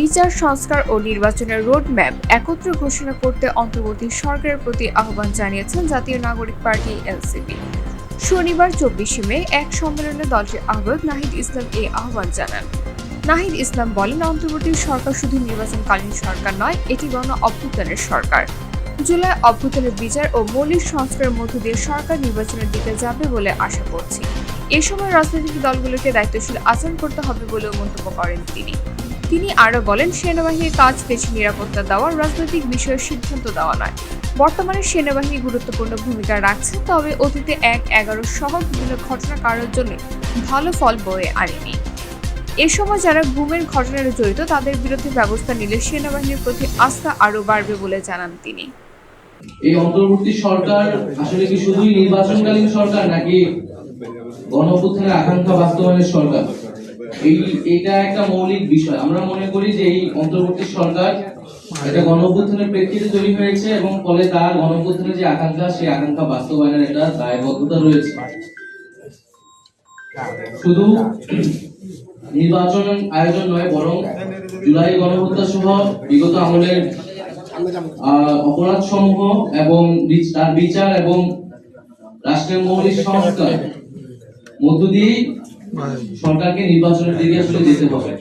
বিচার, সংস্কার ও নির্বাচনের রোডম্যাপ একত্র ঘোষণা করতে অন্তর্বর্তী সরকারের প্রতি আহ্বান জানিয়েছেন জাতীয় নাগরিক পার্টি এনসিপি শনিবার চব্বিশে মে এক সম্মেলনে দলটির আহ্বায়ক নাহিদ ইসলাম এই আহ্বান জানান। নাহিদ ইসলাম বলেন, অন্তর্বর্তী সরকার শুধু নির্বাচনকালীন সরকার নয়, এটি গণ অভ্যুত্থানের সরকার। জুলাই অভ্যুত্থানের বিচার ও মৌলিক সংস্কারের মধ্য দিয়ে সরকার নির্বাচনের দিকে যাবে বলে আশা করছি। এ সময় রাজনৈতিক দলগুলোকে দায়িত্বশীল আচরণ করতে হবে বলেও মন্তব্য করেন তিনি। তিনি আরও বলেন সেনাবাহিনীর কাজ দেশে নিরাপত্তা দেওয়া রাজনৈতিক বিষয়ে সিদ্ধান্ত দেওয়া নয়। বর্তমানে সেনাবাহিনী গুরুত্বপূর্ণ ভূমিকা রাখছে, তবে অতীতে এক এগারো সহ বিভিন্ন ঘটনা কারোর জন্য ভালো ফল বয়ে আনেনি। এ সময় যারা গুমের ঘটনায় জড়িত, তাদের বিরুদ্ধে ব্যবস্থা নিলে সেনাবাহিনীর প্রতি আস্থা আরও বাড়বে বলে জানান তিনি। এই অন্তর্বর্তী সরকার আসলে কি শুধুই নির্বাচনকালীন সরকার নাকি গণঅভ্যুত্থানের আকাঙ্ক্ষা বাস্তবায়নের সরকার। এই, এটা একটা মৌলিক বিষয়। আমরা মনে করি যে এই অন্তর্বর্তী সরকার এটা প্রেক্ষিতে তৈরি হয়েছে এবং ফলে তার যে আকাঙ্ক্ষা, সেই আকাঙ্ক্ষা বাস্তবায়নের একটা দায়বদ্ধতা রয়েছে। শুধু নির্বাচন আয়োজন নয়, বরং জুলাই গণহত্যা সহ বিগত আমলের অপরাধ সমূহ এবং তার বিচার এবং রাষ্ট্রের মৌলিক সংস্কার মধ্য দিয়েই সরকারকে নির্বাচনের দিকে আসলে যেতে হবে।